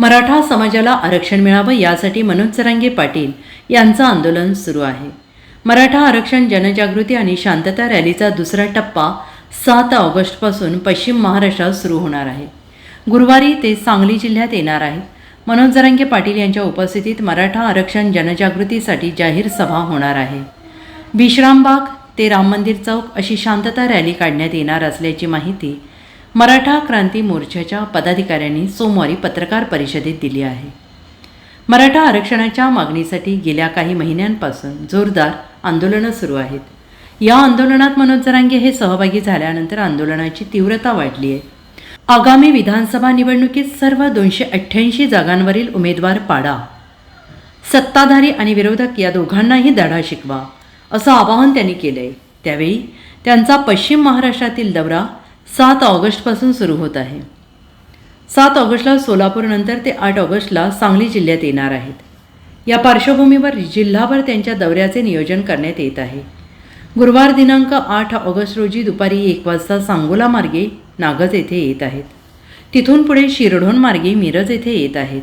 मराठा समाजाला आरक्षण मिळावं यासाठी मनोज सरांगे पाटील यांचं आंदोलन सुरू आहे. मराठा आरक्षण जनजागृती आणि शांतता रॅलीचा दुसरा टप्पा सात ऑगस्टपासून पश्चिम महाराष्ट्रात सुरू होणार आहे. गुरुवारी ते सांगली जिल्ह्यात येणार आहे. मनोज जरांगे पाटील यांच्या उपस्थितीत मराठा आरक्षण जनजागृतीसाठी जाहीर सभा होणार आहे. विश्रामबाग ते राम मंदिर चौक अशी शांतता रॅली काढण्यात येणार असल्याची माहिती मराठा क्रांती मोर्चाच्या पदाधिकाऱ्यांनी सोमवारी पत्रकार परिषदेत दिली आहे. मराठा आरक्षणाच्या मागणीसाठी गेल्या काही महिन्यांपासून जोरदार आंदोलनं सुरू आहेत. या आंदोलनात मनोज जरांगे हे सहभागी झाल्यानंतर आंदोलनाची तीव्रता वाढली आहे. आगामी विधानसभा निवडणुकीत सर्व दोनशे अठ्ठ्याऐंशी जागांवरील उमेदवार पाडा. सत्ताधारी आणि विरोधक या दोघांनाही धडा शिकवा असं आवाहन त्यांनी केलं आहे त्यावेळी त्यांचा पश्चिम महाराष्ट्रातील दौरा सात ऑगस्टपासून सुरू होत आहे. सात ऑगस्टला सोलापूरनंतर ते आठ ऑगस्टला सांगली जिल्ह्यात येणार आहेत. या पार्श्वभूमीवर जिल्हाभर त्यांच्या दौऱ्याचे नियोजन करण्यात येत आहे. गुरुवार दिनांक आठ ऑगस्ट रोजी दुपारी एक वाजता सांगोला मार्गे नागज येथे येत आहेत. तिथून पुढे शिरढोण मार्गे मिरज येथे येत आहेत.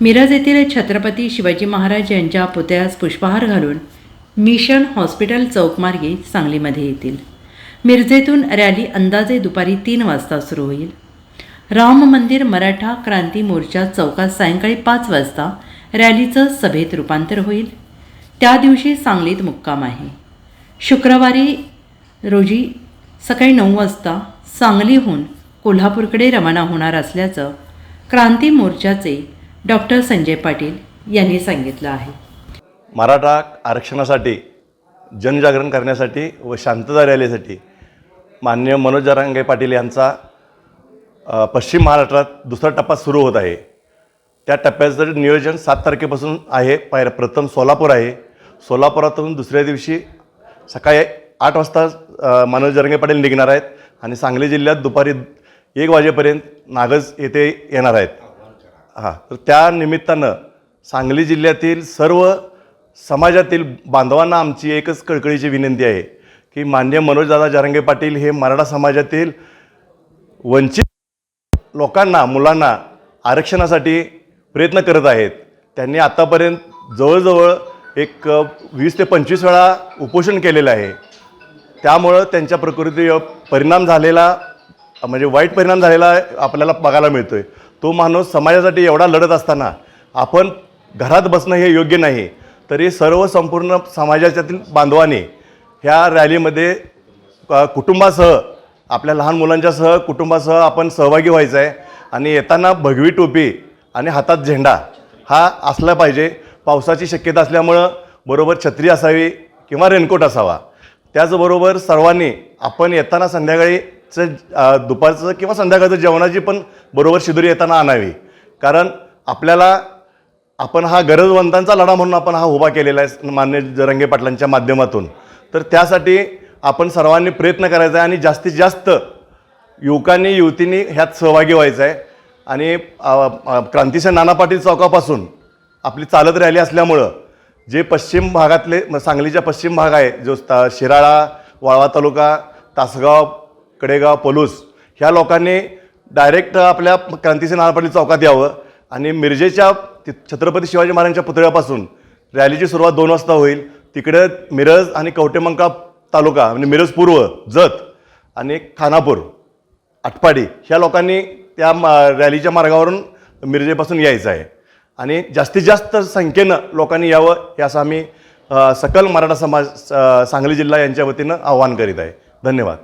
मिरज येथील छत्रपती शिवाजी महाराज यांच्या पुतळ्यास पुष्पहार घालून मिशन हॉस्पिटल चौकमार्गे सांगलीमध्ये येतील. मिरजेतून रॅली अंदाजे दुपारी तीन वाजता सुरू होईल. राम मंदिर मराठा क्रांती मोर्चा चौकात सायंकाळी पाच वाजता रॅलीचं सभेत रूपांतर होईल. त्या दिवशी सांगलीत मुक्काम आहे. शुक्रवारी रोजी सकाळी नऊ वाजता सांगलीहून कोल्हापूरकडे रवाना होणार असल्याचं क्रांती मोर्चाचे डॉक्टर संजय पाटील यांनी सांगितलं आहे. मराठा आरक्षणासाठी जनजागरण करण्यासाठी व शांतता रॅलीसाठी मान्य मनोज जरांगे पाटील यांचा पश्चिम महाराष्ट्रात दुसरा टप्पा सुरू होत आहे. त्या टप्प्याचं नियोजन सात तारखेपासून आहे. पाय प्रथम सोलापूर आहे. सोलापुरातून दुसऱ्या दिवशी सकाळी आठ वाजता मनोज जरांगे पाटील निघणार आहेत आणि सांगली जिल्ह्यात दुपारी एक वाजेपर्यंत नागज येथे येणार आहेत. हां तर त्या निमित्तानं सांगली जिल्ह्यातील सर्व समाजातील बांधवांना आमची एकच कळकळीची विनंती आहे. की मान्य मनोजदादा जारंगे पाटील हे मराठा समाजातील वंचित लोकांना मुलांना आरक्षणासाठी प्रयत्न करत आहेत. त्यांनी आत्तापर्यंत जवळजवळ एक वीस ते पंचवीस वेळा उपोषण केलेलं आहे. त्यामुळं त्यांच्या प्रकृतीवर परिणाम झालेला म्हणजे वाईट परिणाम झालेला आपल्याला बघायला मिळतोय. तो माणूस समाजासाठी एवढा लढत असताना आपण घरात बसणं हे योग्य नाही. तरी सर्व संपूर्ण समाजाच्यातील बांधवाने ह्या रॅलीमध्ये कुटुंबासह आपल्या लहान मुलांच्यासह कुटुंबासह आपण सहभागी व्हायचं आहे आणि येताना भगवी टोपी आणि हातात झेंडा हा असला पाहिजे. पावसाची शक्यता असल्यामुळं बरोबर छत्री असावी किंवा रेनकोट असावा. त्याचबरोबर सर्वांनी आपण येताना संध्याकाळीचं दुपारचं किंवा संध्याकाळचं जेवणाची पण बरोबर शिदुरी येताना आणावी. कारण आपल्याला आपण हा गरजवंतांचा लढा म्हणून आपण हा उभा केलेला आहे मान्य जरंगे पाटलांच्या माध्यमातून. तर त्यासाठी आपण सर्वांनी प्रयत्न करायचा आहे आणि जास्तीत जास्त युवकांनी युवतींनी ह्यात सहभागी व्हायचं आहे आणि क्रांतीच्या नाना पाटील चौकापासून आपली चालत रॅली असल्यामुळं जे पश्चिम भागातले सांगलीच्या पश्चिम भाग आहे जो ता- शिराळा वाळवा तालुका तासगाव कडेगाव पलूस ह्या लोकांनी डायरेक्ट आपल्या क्रांतीसेन नाना पाटील चौकात यावं आणि मिरजेच्या छत्रपती शिवाजी महाराजांच्या पुतळ्यापासून रॅलीची सुरुवात दोन वाजता होईल. तिकडे मिरज आणि कवटेमंका तालुका म्हणजे मिरज पूर्व जत आणि खानापूर आटपाडी ह्या लोकांनी त्या मा रॅलीच्या मार्गावरून मिरजेपासून यायचं आहे. आणि जास्तीत जास्त संख्येनं लोकांनी यावं हे असं आम्ही सकल मराठा समाज सांगली जिल्हा यांच्या वतीनं आवाहन करीत आहे. धन्यवाद.